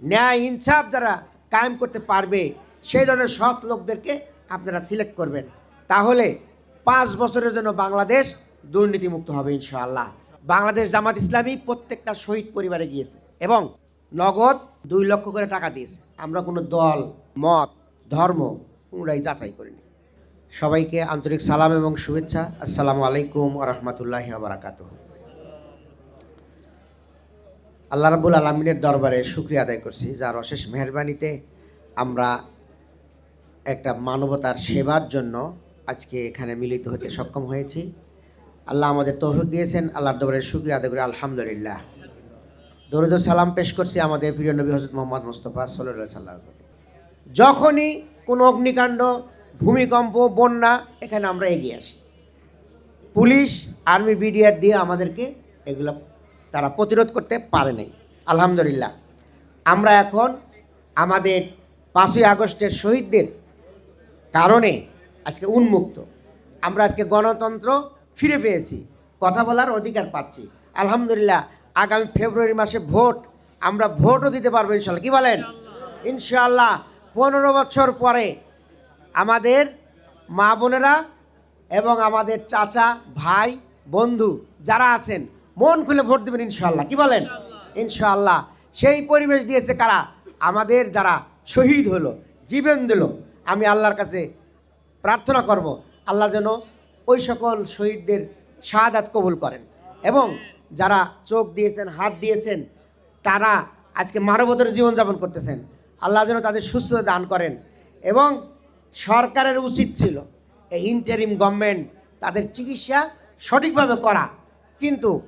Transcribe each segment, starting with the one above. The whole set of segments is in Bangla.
ন্যায় ইনসাফ যারা কায়েম করতে পারবে, সেই ধরনের সৎ লোকদেরকে আপনারা সিলেক্ট করবেন। তাহলে পাঁচ বছরের জন্য বাংলাদেশ দুর্নীতিমুক্ত হবে ইনশাআল্লাহ। বাংলাদেশ জামাত ইসলামী প্রত্যেকটা শহীদ পরিবারে গিয়েছে এবং নগদ দুই লক্ষ করে টাকা দিয়েছে। আমরা কোনো দল, মত, ধর্ম কোনোটাই যাচাই করিনি। সবাইকে আন্তরিক সালাম এবং শুভেচ্ছা। আসসালামু আলাইকুম রহমতুল্লাহ বারাকাত আল্লাহ রাবুল আলমিনের দরবারে শুক্রিয়া আদায় করছি। যার অশেষ মেহরবানিতে আমরা একটা মানবতার সেবার জন্য আজকে এখানে মিলিত হতে সক্ষম হয়েছি। আল্লাহ আমাদের তৌফিক দিয়েছেন, আল্লাহর দরবারে শুক্রিয়া আদায় করি, আলহামদুলিল্লাহ। দরুদ সালাম পেশ করছি আমাদের প্রিয় নবী হজরত মোহাম্মদ মুস্তফা সাল্লাহ সাল্লাহ যখনই কোনো অগ্নিকাণ্ড, ভূমিকম্প, বন্যা, এখানে আমরা এগিয়ে আসি। পুলিশ, আর্মি, বিডিআর দিয়ে আমাদেরকে এগুলো তারা প্রতিরোধ করতে পারে নাই। আলহামদুলিল্লাহ। আমরা এখন আমাদের পাঁচই আগস্টের শহীদদের কারণে আজকে উন্মুক্ত। আমরা আজকে গণতন্ত্র ফিরে পেয়েছি। কথা বলার অধিকার পাচ্ছি। আলহামদুলিল্লাহ, আগামী ফেব্রুয়ারি মাসে ভোট, আমরা ভোটও দিতে পারব ইনশাল্লাহ। কি বলেন? ইনশাল্লাহ পনেরো বছর পরে আমাদের মা বোনেরা এবং আমাদের চাচা, ভাই, বন্ধু যারা আছেন মন খুলে ভোট দেবেন ইনশাল্লাহ কি বলেন? ইনশাআল্লাহ। সেই পরিবেশ দিয়েছে কারা? আমাদের যারা শহীদ হলো জীবন দিল আমি আল্লাহর কাছে প্রার্থনা করব আল্লাহ যেন ওই সকল শহীদদের শাহাদাত কবুল করেন। এবং যারা চোখ দিয়েছেন হাত দিয়েছেন তারা আজকে মানবতার জীবনযাপন করতেছেন। আল্লাহ যেন তাদের সুস্থতা দান করেন। এবং সরকারের উচিত ছিল এই ইন্টারিম গভর্নমেন্ট তাদের চিকিৎসা সঠিকভাবে করা। কিন্তু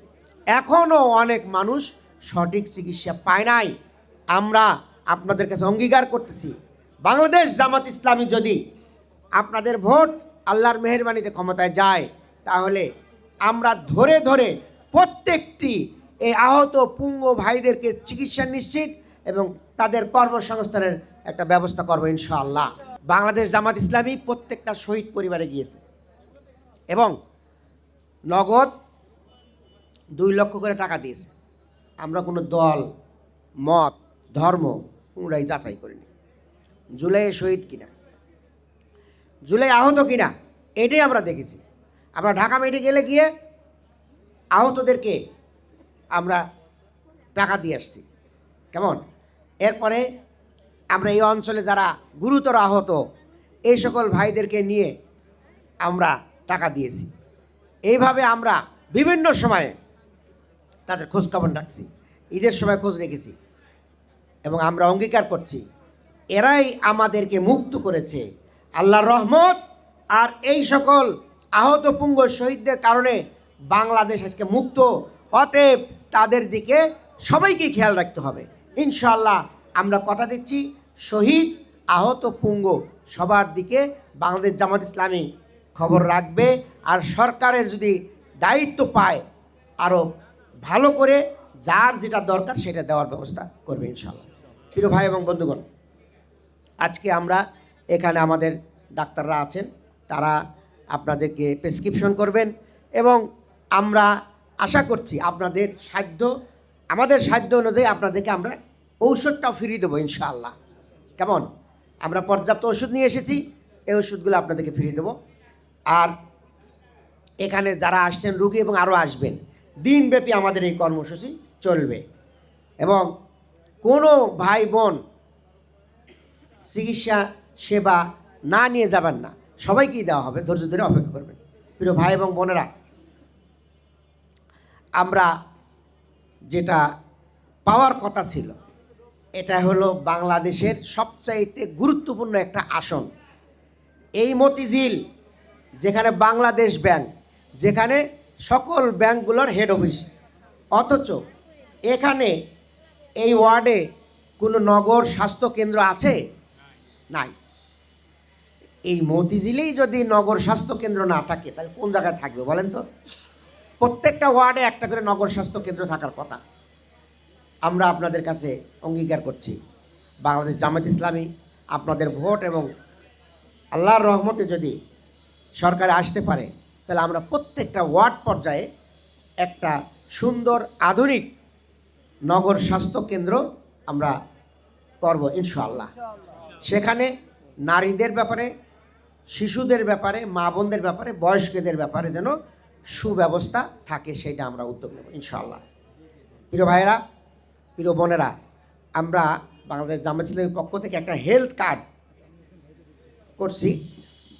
এখনও অনেক মানুষ সঠিক চিকিৎসা পায় নাই। আমরা আপনাদের কাছে অঙ্গীকার করতেছি, বাংলাদেশ জামাত ইসলামী যদি আপনাদের ভোট আল্লাহর মেহরবানিতে ক্ষমতায় যায়, তাহলে আমরা ধরে ধরে প্রত্যেকটি এই আহত পুঙ্গ ভাইদেরকে চিকিৎসা নিশ্চিত এবং তাদের কর্মসংস্থানের একটা ব্যবস্থা করব ইনশাআল্লাহ। বাংলাদেশ জামাত ইসলামী প্রত্যেকটা শহীদ পরিবারে গিয়েছে এবং নগদ দুই লক্ষ করে টাকা দিয়েছে। আমরা কোনো দল, মত, ধর্ম কোনোটাই যাচাই করিনি। জুলাইয়ে শহীদ কিনা? জুলাই আহত কিনা? এটাই আমরা দেখেছি। আমরা ঢাকা মেডিকেলে গিয়ে আহতদেরকে আমরা টাকা দিয়ে আসছি। কেমন? এরপরে আমরা এই অঞ্চলে যারা গুরুতর আহত, এই সকল ভাইদেরকে নিয়ে আমরা টাকা দিয়েছি। এইভাবে আমরা বিভিন্ন সময়ে তাদের খোঁজখবর রাখছি ঈদের সময় খোঁজ রেখেছি। এবং আমরা অঙ্গীকার করছি। এরাই আমাদেরকে মুক্ত করেছে। আল্লাহর রহমত আর এই সকল আহত পুঙ্গ শহীদদের কারণে বাংলাদেশ আজকে মুক্ত। অতএব তাদের দিকে সবাইকে খেয়াল রাখতে হবে। ইনশাল্লাহ আমরা কথা দিচ্ছি, শহীদ, আহত পুঙ্গ সবার দিকে বাংলাদেশ জামাত ইসলামী খবর রাখবে। আর সরকারের যদি দায়িত্ব পায় আরও ভালো করে যার যেটা দরকার সেটা দেওয়ার ব্যবস্থা করবে ইনশাল্লাহ প্রিয় ভাই এবং বন্ধুগণ, আজকে আমরা এখানে আমাদের ডাক্তাররা আছেন, তারা আপনাদেরকে প্রেসক্রিপশন করবেন এবং আমরা আশা করছি আপনাদের সাধ্য, আমাদের সাধ্য অনুযায়ী আপনাদেরকে আমরা ঔষধটাও ফিরিয়ে দেবো ইনশাআল্লাহ। কেমন? আমরা পর্যাপ্ত ওষুধ নিয়ে এসেছি, এই ওষুধগুলো আপনাদেরকে ফিরিয়ে দেবো। আর এখানে যারা আসছেন, রুগী এবং আরও আসবেন দিনব্যাপী আমাদের এই কর্মসূচি চলবে। এবং কোনো ভাই বোন চিকিৎসা, সেবা না নিয়ে যাবেন না। সবাইকেই দেওয়া হবে, ধৈর্য ধরে অপেক্ষা করবেন। প্রিয় ভাই এবং বোনেরা, আমরা যেটা পাওয়ার কথা ছিল, এটা হলো বাংলাদেশের সবচাইতে গুরুত্বপূর্ণ একটা আসন। এই মতিঝিল, যেখানে বাংলাদেশ ব্যাংক, যেখানে সকল ব্যাংকগুলোর হেড অফিস অথচ এখানে এই ওয়ার্ডে কোনো নগর স্বাস্থ্য কেন্দ্র আছে? নাই। এই মতিঝিলেই যদি নগর স্বাস্থ্য কেন্দ্র না থাকে, তাহলে কোন জায়গায় থাকবে বলেন তো? প্রত্যেকটা ওয়ার্ডে একটা করে নগর স্বাস্থ্য কেন্দ্র থাকার কথা। আমরা আপনাদের কাছে অঙ্গীকার করছি। বাংলাদেশ জামাত ইসলামী আপনাদের ভোট এবং আল্লাহর রহমতে যদি সরকারে আসতে পারে তাহলে আমরা প্রত্যেকটা ওয়ার্ড পর্যায়ে একটা সুন্দর আধুনিক নগর স্বাস্থ্য কেন্দ্র আমরা করব ইনশাল্লাহ সেখানে নারীদের ব্যাপারে, শিশুদের ব্যাপারে, মা বোনদের ব্যাপারে, বয়স্কদের ব্যাপারে যেন সুব্যবস্থা থাকে সেটা আমরা উদ্যোগ নেব ইনশাল্লাহ প্রিয় ভাইয়েরা, প্রিয় বোনেরা, আমরা বাংলাদেশ জামাত ইসলামের পক্ষ থেকে একটা হেলথ কার্ড করছি।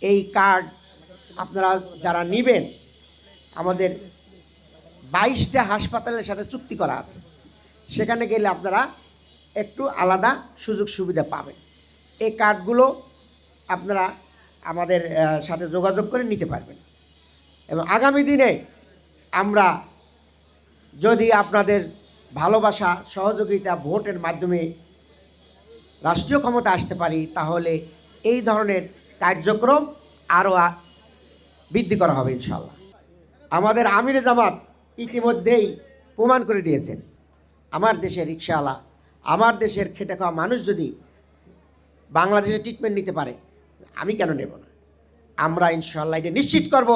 এই কার্ড আপনারা যারা নেবেন, আমাদের বাইশটা হাসপাতালের সাথে চুক্তি করা আছে। সেখানে গেলে আপনারা একটু আলাদা সুযোগ সুবিধা পাবেন। এই কার্ডগুলো আপনারা আমাদের সাথে যোগাযোগ করে নিতে পারবেন। এবং আগামী দিনে আমরা যদি আপনাদের ভালোবাসা, সহযোগিতা ভোটের মাধ্যমে রাষ্ট্রীয় ক্ষমতা আসতে পারি, তাহলে এই ধরনের কার্যক্রম আরও বৃদ্ধি করা হবে ইনশাল্লাহ আমাদের আমিরে জামাত ইতিমধ্যেই প্রমাণ করে দিয়েছেন, আমার দেশের রিক্সাওয়ালা আমার দেশের খেটে খাওয়া মানুষ যদি বাংলাদেশে ট্রিটমেন্ট নিতে পারে, আমি কেন নেব না? আমরা ইনশাল্লাহ এটা নিশ্চিত করব,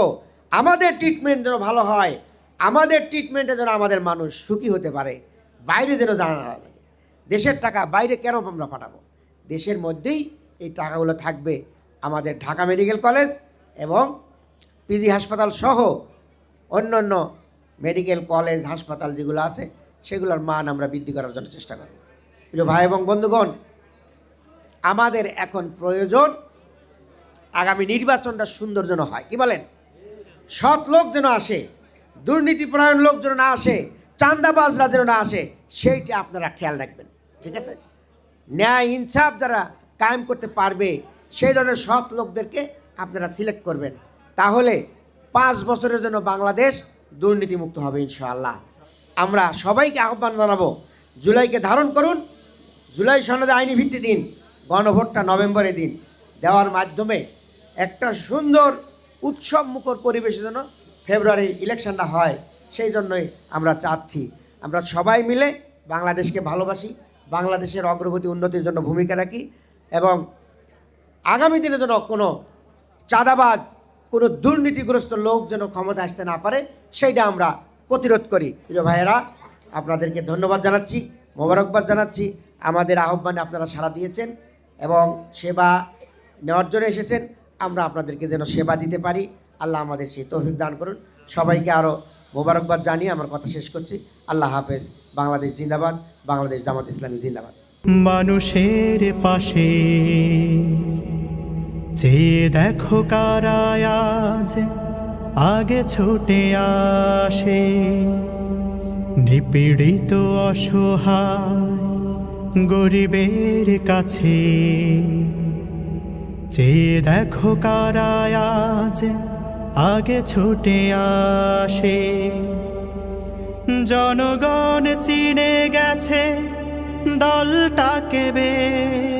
আমাদের ট্রিটমেন্ট যেন ভালো হয়, আমাদের ট্রিটমেন্টে যেন আমাদের মানুষ সুখী হতে পারে, বাইরে যেন জানা লাগে। দেশের টাকা বাইরে কেন আমরা পাঠাবো? দেশের মধ্যেই এই টাকাগুলো থাকবে আমাদের ঢাকা মেডিকেল কলেজ এবং পিজি হাসপাতাল সহ অন্য অন্য মেডিকেল কলেজ হাসপাতাল যেগুলো আছে, সেগুলোর মান আমরা বৃদ্ধি করার জন্য চেষ্টা করব। প্রিয় ভাই এবং বন্ধুগণ, আমাদের এখন প্রয়োজন আগামী নির্বাচনটা সুন্দর যেন হয়। কি বলেন? সৎ লোক যেন আসে দুর্নীতিপরায়ণ লোক যেন না আসে চান্দাবাজরা যেন না আসে, সেইটা আপনারা খেয়াল রাখবেন, ঠিক আছে? ন্যায় ইনসাফ যারা কায়েম করতে পারবে, সেই ধরনের সৎ লোকদেরকে আপনারা সিলেক্ট করবেন। তাহলে পাঁচ বছরের জন্য বাংলাদেশ দুর্নীতিমুক্ত হবে ইনশাআল্লাহ। আমরা সবাইকে আহ্বান জানাব, জুলাইকে ধারণ করুন। জুলাই সনদে আইনি ভিত্তি দিন, গণভোটটা নভেম্বরে দিন। দেওয়ার মাধ্যমে একটা সুন্দর উৎসব মুখর পরিবেশের জন্য ফেব্রুয়ারির ইলেকশনটা হয়, সেই জন্যই আমরা চাচ্ছি। আমরা সবাই মিলে বাংলাদেশকে ভালোবাসি, বাংলাদেশের অগ্রগতি উন্নতির জন্য ভূমিকা রাখি এবং আগামী দিনে যেন কোনো চাঁদাবাজ কোনো দুর্নীতিগ্রস্ত লোক যেন ক্ষমতা আসতে না পারে, সেইটা আমরা প্রতিরোধ করি। প্রিয় ভাইয়েরা, আপনাদেরকে ধন্যবাদ জানাচ্ছি, মোবারকবাদ জানাচ্ছি। আমাদের আহ্বানে আপনারা সাড়া দিয়েছেন এবং সেবা নেওয়ার জন্য এসেছেন। আমরা আপনাদেরকে যেন সেবা দিতে পারি। আল্লাহ আমাদের সেই তৌফিক দান করুন। সবাইকে আরও মোবারকবাদ জানিয়ে আমার কথা শেষ করছি। আল্লাহ হাফেজ। বাংলাদেশ জিন্দাবাদ, বাংলাদেশ জামাত ইসলামী জিন্দাবাদ। মানুষের পাশে চেয়ে দেখো আজ, আগে ছুটে আসে। নিপীড়িত অসহায় গরিবের কাছে। যে দেখো আজ, আগে ছুটে আসে। জনগণ চিনে গেছে দলটাকে বেশ